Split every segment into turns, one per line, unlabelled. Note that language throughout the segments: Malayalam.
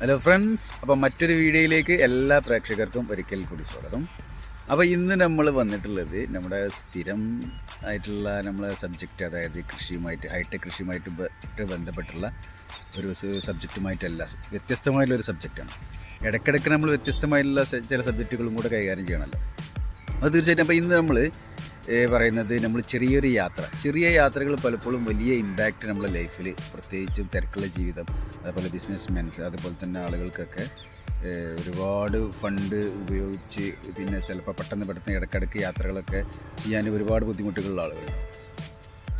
ഹലോ ഫ്രണ്ട്സ് അപ്പോൾ മറ്റൊരു വീഡിയോയിലേക്ക് എല്ലാ പ്രേക്ഷകർക്കും ഒരിക്കൽ കൂടി സ്വാഗതം. അപ്പോൾ ഇന്ന് നമ്മൾ വന്നിട്ടുള്ളത് നമ്മുടെ സ്ഥിരം ആയിട്ടുള്ള നമ്മളെ സബ്ജക്റ്റ് അതായത് കൃഷിയുമായിട്ട് ഹൈടെക് കൃഷിയുമായിട്ട് ബന്ധപ്പെട്ടുള്ള ഒരു സബ്ജക്റ്റുമായിട്ടല്ല വ്യത്യസ്തമായിട്ടുള്ള ഒരു സബ്ജക്റ്റാണ് ഇടയ്ക്കിടയ്ക്ക് നമ്മൾ വ്യത്യസ്തമായിട്ടുള്ള ചില സബ്ജക്റ്റുകളും കൂടെ കൈകാര്യം ചെയ്യണമല്ലോ. അത് തീർച്ചയായിട്ടും അപ്പോൾ ഇന്ന് നമ്മൾ പറയുന്നത് നമ്മൾ ചെറിയൊരു യാത്ര. ചെറിയ യാത്രകൾ പലപ്പോഴും വലിയ ഇമ്പാക്റ്റ് നമ്മുടെ ലൈഫിൽ പ്രത്യേകിച്ചും തിരക്കുള്ള ജീവിതം അതുപോലെ ബിസിനസ് മെൻസ് അതുപോലെ തന്നെ ആളുകൾക്കൊക്കെ ഒരുപാട് ഫണ്ട് ഉപയോഗിച്ച് പിന്നെ ചിലപ്പോൾ പെട്ടെന്ന് പെട്ടെന്ന് ഇടയ്ക്കിടയ്ക്ക് യാത്രകളൊക്കെ ചെയ്യാൻ ഒരുപാട് ബുദ്ധിമുട്ടുകളുള്ള ആളുകളുണ്ട്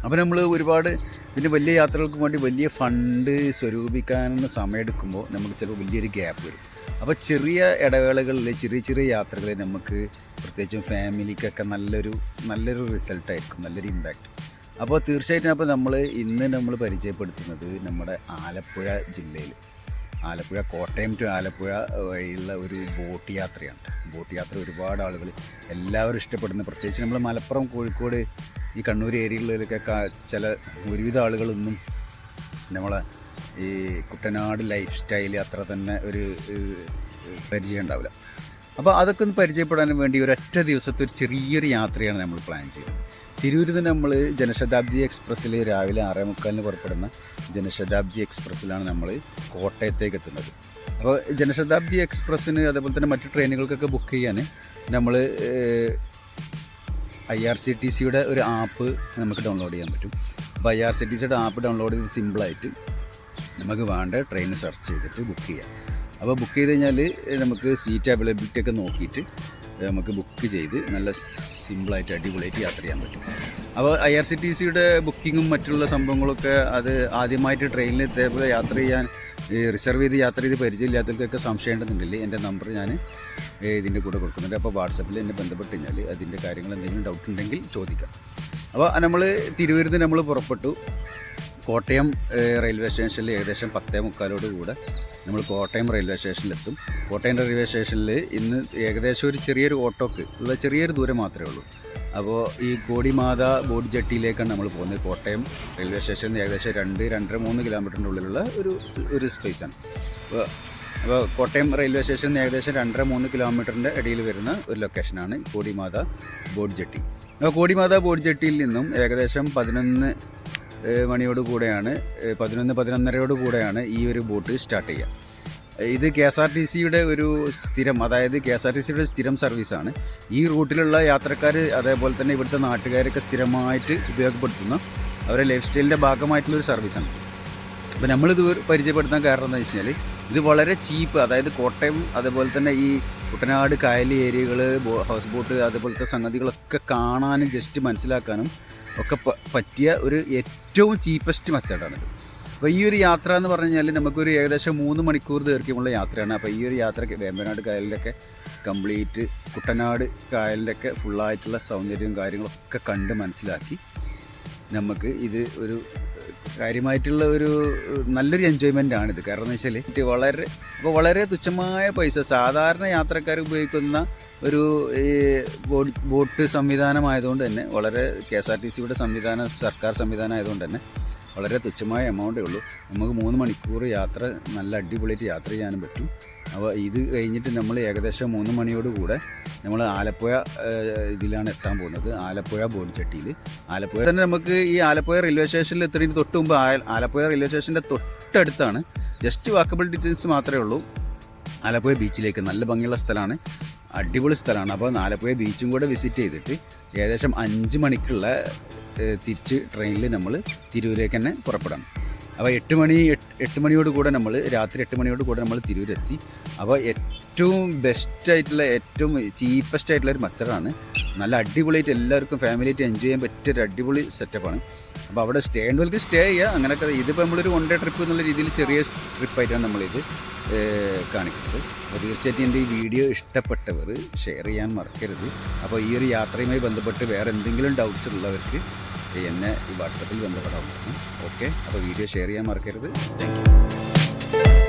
അപ്പോൾ നമ്മൾ ഒരുപാട് പിന്നെ വലിയ യാത്രകൾക്ക് വേണ്ടി വലിയ ഫണ്ട് സ്വരൂപിക്കാനുള്ള സമയമെടുക്കുമ്പോൾ നമുക്ക് ചിലപ്പോൾ വലിയൊരു ഗ്യാപ്പ് വരും. അപ്പോൾ ചെറിയ ഇടവേളകളിൽ ചെറിയ ചെറിയ യാത്രകളിൽ നമുക്ക് പ്രത്യേകിച്ചും ഫാമിലിക്കൊക്കെ നല്ലൊരു നല്ലൊരു റിസൾട്ടായിരിക്കും നല്ലൊരു ഇമ്പാക്റ്റ് അപ്പോൾ തീർച്ചയായിട്ടും അപ്പോൾ നമ്മൾ ഇന്ന് നമ്മൾ പരിചയപ്പെടുത്തുന്നത് നമ്മുടെ ആലപ്പുഴ ജില്ലയിൽ ആലപ്പുഴ കോട്ടയം ടു ആലപ്പുഴ വഴിയുള്ള ഒരു ബോട്ട് യാത്രയാണ് ബോട്ട് യാത്ര ഒരുപാട് ആളുകൾ എല്ലാവരും ഇഷ്ടപ്പെടുന്ന. പ്രത്യേകിച്ച് നമ്മൾ മലപ്പുറം കോഴിക്കോട് ഈ കണ്ണൂർ ഏരിയകളിലൊക്കെ ചില ഒരുവിധ ആളുകളൊന്നും നമ്മളെ ഈ കുട്ടനാട് ലൈഫ് സ്റ്റൈൽ അത്ര തന്നെ ഒരു പരിചയം ഉണ്ടാവില്ല. അപ്പോൾ അതൊക്കെ ഒന്ന് പരിചയപ്പെടാൻ വേണ്ടി ഒരൊറ്റ ദിവസത്തെ ഒരു ചെറിയൊരു യാത്രയാണ് നമ്മൾ പ്ലാൻ ചെയ്യുന്നത്. തിരൂരിൽ നിന്ന് നമ്മൾ ജനശതാബ്ദി എക്സ്പ്രസ്സിൽ രാവിലെ ആറേ മുക്കാലിന് പുറപ്പെടുന്ന ജനശതാബ്ദി എക്സ്പ്രസ്സിലാണ് നമ്മൾ കോട്ടയത്തേക്ക് എത്തുന്നത്. അപ്പോൾ ജനശതാബ്ദി എക്സ്പ്രസ്സിന് അതേപോലെ തന്നെ മറ്റു ട്രെയിനുകൾക്കൊക്കെ ബുക്ക് ചെയ്യാൻ നമ്മൾ ഐ ആർ സി ടി സിയുടെ ഒരു ആപ്പ് നമുക്ക് ഡൗൺലോഡ് ചെയ്യാൻ പറ്റും. അപ്പോൾ ഐ ആർ സി ടി സിയുടെ ആപ്പ് ഡൗൺലോഡ് ചെയ്ത് സിമ്പിളായിട്ട് നമുക്ക് വേണ്ട ട്രെയിൻ സെർച്ച് ചെയ്തിട്ട് ബുക്ക് ചെയ്യാം. അപ്പോൾ ബുക്ക് ചെയ്ത് കഴിഞ്ഞാൽ നമുക്ക് സീറ്റ് അവൈലബിലിറ്റി ഒക്കെ നോക്കിയിട്ട് നമുക്ക് ബുക്ക് ചെയ്ത് നല്ല സിമ്പിളായിട്ട് അടിപൊളിയായിട്ട് യാത്ര ചെയ്യാൻ പറ്റും. അപ്പോൾ ഐ ആർ സി ടി സിയുടെ ബുക്കിങ്ങും മറ്റുള്ള സംഭവങ്ങളൊക്കെ അത് ആദ്യമായിട്ട് ട്രെയിനിൽ ഇതേപോലെ യാത്ര ചെയ്യാൻ റിസർവ് ചെയ്ത് യാത്ര ചെയ്ത് പരിചയമില്ലാത്തവർക്കൊക്കെ സംശയം ഉണ്ടെന്നുണ്ടെങ്കിൽ എന്റെ നമ്പർ ഞാൻ ഇതിന്റെ കൂടെ കൊടുക്കുന്നുണ്ട്. അപ്പോൾ വാട്സപ്പിൽ എന്നെ ബന്ധപ്പെട്ട് കഴിഞ്ഞാൽ അതിന്റെ കാര്യങ്ങൾ എന്തെങ്കിലും ഡൗട്ട് ഉണ്ടെങ്കിൽ ചോദിക്കാം. അപ്പോൾ നമ്മൾ തിരുവനന്തപുരത്ത് നമ്മൾ പുറപ്പെട്ടു. കോട്ടയം റെയിൽവേ സ്റ്റേഷനിൽ ഏകദേശം പത്തേ മുക്കാലോട് കൂടെ നമ്മൾ കോട്ടയം റെയിൽവേ സ്റ്റേഷനിലെത്തും കോട്ടയം റെയിൽവേ സ്റ്റേഷനിൽ ഇന്ന് ഏകദേശം ഒരു ചെറിയൊരു ഓട്ടോക്ക് ഉള്ള ചെറിയൊരു ദൂരം മാത്രമേ ഉള്ളൂ. അപ്പോൾ ഈ കോടിമാത ബോഡി ജെട്ടിയിലേക്കാണ് നമ്മൾ പോകുന്നത്. കോട്ടയം റെയിൽവേ സ്റ്റേഷനിൽ നിന്ന് ഏകദേശം രണ്ട് രണ്ടര മൂന്ന് കിലോമീറ്ററിന്റെ ഉള്ളിലുള്ള ഒരു ഒരു സ്പേസാണ് അപ്പോൾ അപ്പോൾ കോട്ടയം റെയിൽവേ സ്റ്റേഷനിൽ നിന്ന് ഏകദേശം രണ്ടര മൂന്ന് കിലോമീറ്ററിന്റെ ഇടയിൽ വരുന്ന ഒരു ലൊക്കേഷനാണ് കോടിമാത ബോഡി ജെട്ടി. അപ്പോൾ കോടിമാത ബോഡി ജെട്ടിയിൽ നിന്നും ഏകദേശം പതിനൊന്ന് മണിയോട് കൂടെയാണ് പതിനൊന്ന് പതിനൊന്നരയോട് കൂടെയാണ് ഈ ഒരു ബോട്ട് സ്റ്റാർട്ട് ചെയ്യുക ഇത് കെ എസ് ആർ ടി സിയുടെ ഒരു സ്ഥിരം അതായത് കെ എസ് ആർ ടി സിയുടെ സ്ഥിരം സർവീസാണ്. ഈ റൂട്ടിലുള്ള യാത്രക്കാർ അതേപോലെ തന്നെ ഇവിടുത്തെ നാട്ടുകാരൊക്കെ സ്ഥിരമായിട്ട് ഉപയോഗപ്പെടുത്തുന്ന അവരുടെ ലൈഫ് സ്റ്റൈലിന്റെ ഭാഗമായിട്ടുള്ളൊരു സർവീസാണ്. അപ്പോൾ നമ്മളിത് പരിചയപ്പെടുത്താൻ കാരണം എന്താ വെച്ച് കഴിഞ്ഞാൽ ഇത് വളരെ ചീപ്പ് അതായത് കോട്ടയം അതേപോലെ തന്നെ ഈ കുട്ടനാട് കായൽ ഏരിയകൾ ഹൗസ് ബോട്ട് അതേപോലത്തെ സംഗതികളൊക്കെ കാണാനും ജസ്റ്റ് മനസ്സിലാക്കാനും ഒക്കെ പറ്റിയ ഒരു ഏറ്റവും ചീപ്പസ്റ്റ് മെത്തേഡാണിത്. അപ്പോൾ ഈ ഒരു യാത്ര എന്ന് പറഞ്ഞു കഴിഞ്ഞാൽ നമുക്കൊരു ഏകദേശം മൂന്ന് മണിക്കൂർ ദൈർഘ്യമുള്ള യാത്രയാണ്. അപ്പോൾ ഈ ഒരു യാത്രയ്ക്ക് വേമ്പനാട് കായലിലൊക്കെ കംപ്ലീറ്റ് കുട്ടനാട് കായലിലൊക്കെ ഫുള്ളായിട്ടുള്ള സൗന്ദര്യവും കാര്യങ്ങളൊക്കെ കണ്ട് മനസ്സിലാക്കി നമുക്ക് ഇത് ഒരു കാര്യമായിട്ടുള്ള ഒരു നല്ലൊരു എൻജോയ്മെന്റ് ആണിത് കാരണം എന്ന് വെച്ചാൽ വളരെ ഇപ്പോൾ വളരെ തുച്ഛമായ പൈസ സാധാരണ യാത്രക്കാർ ഉപയോഗിക്കുന്ന ഒരു ബോട്ട് സംവിധാനമായതുകൊണ്ട് തന്നെ വളരെ കെ എസ് ആർ ടി സിയുടെ സംവിധാനം സർക്കാർ സംവിധാനം ആയതുകൊണ്ട് തന്നെ വളരെ തുച്ഛമായ എമൗണ്ടേ ഉള്ളൂ. നമുക്ക് മൂന്ന് മണിക്കൂർ യാത്ര നല്ല അടിപൊളിയായിട്ട് യാത്ര ചെയ്യാനും പറ്റും. അപ്പോൾ ഇത് കഴിഞ്ഞിട്ട് നമ്മൾ ഏകദേശം മൂന്ന് മണിയോട് കൂടെ നമ്മൾ ആലപ്പുഴ ഇതിലാണ് എത്താൻ പോകുന്നത്. ആലപ്പുഴ ബോഡിച്ചട്ടിയിൽ ആലപ്പുഴ തന്നെ നമുക്ക് ഈ ആലപ്പുഴ റെയിൽവേ സ്റ്റേഷനിൽ എത്തുന്നതിന് തൊട്ട് മുമ്പ് ആലപ്പുഴ റെയിൽവേ സ്റ്റേഷന്റെ തൊട്ടടുത്താണ്. ജസ്റ്റ് വാക്കബിൾ ഡിസ്റ്റൻസ് മാത്രമേ ഉള്ളൂ. ആലപ്പുഴ ബീച്ചിലേക്ക് നല്ല ഭംഗിയുള്ള സ്ഥലമാണ്. അടിപൊളി സ്ഥലമാണ്. അപ്പോൾ ആലപ്പുഴ ബീച്ചും കൂടെ വിസിറ്റ് ചെയ്തിട്ട് ഏകദേശം അഞ്ച് മണിക്കുള്ള തിരിച്ച് ട്രെയിനിൽ നമ്മൾ തിരൂരേക്ക് തന്നെ പുറപ്പെടണം. അപ്പോൾ എട്ട് മണി എട്ട് മണിയോട് കൂടെ നമ്മൾ രാത്രി എട്ട് മണിയോട് കൂടെ നമ്മൾ തിരൂരെത്തി. അപ്പോൾ ഏറ്റവും ബെസ്റ്റ് ആയിട്ടുള്ള ഏറ്റവും ചീപ്പസ്റ്റ് ആയിട്ടുള്ള ഒരു മെത്തഡാണ് നല്ല അടിപൊളിയായിട്ട് എല്ലാവർക്കും ഫാമിലിയായിട്ട് എൻജോയ് ചെയ്യാൻ പറ്റിയ ഒരു അടിപൊളി സെറ്റപ്പാണ് അപ്പോൾ അവിടെ സ്റ്റേ ഉള്ളവർക്ക് സ്റ്റേ ചെയ്യുക. അങ്ങനെയൊക്കെ ഇതിപ്പോൾ നമ്മളൊരു വൺ ഡേ ട്രിപ്പ് എന്നുള്ള രീതിയിൽ ചെറിയ ട്രിപ്പായിട്ടാണ് നമ്മളിത് കാണിക്കുന്നത്. അപ്പോൾ തീർച്ചയായിട്ടും എന്റെ ഈ വീഡിയോ ഇഷ്ടപ്പെട്ടവർ ഷെയർ ചെയ്യാൻ മറക്കരുത്. അപ്പോൾ ഈ ഒരു യാത്രയുമായി ബന്ധപ്പെട്ട് വേറെ എന്തെങ്കിലും ഡൗട്ട്സ് ഉള്ളവർക്ക് എന്നെ ഈ വാട്സപ്പിൽ ബന്ധപ്പെടാവുന്നതാണ് ഓക്കെ? അപ്പോൾ വീഡിയോ ഷെയർ ചെയ്യാൻ മറക്കരുത്. താങ്ക്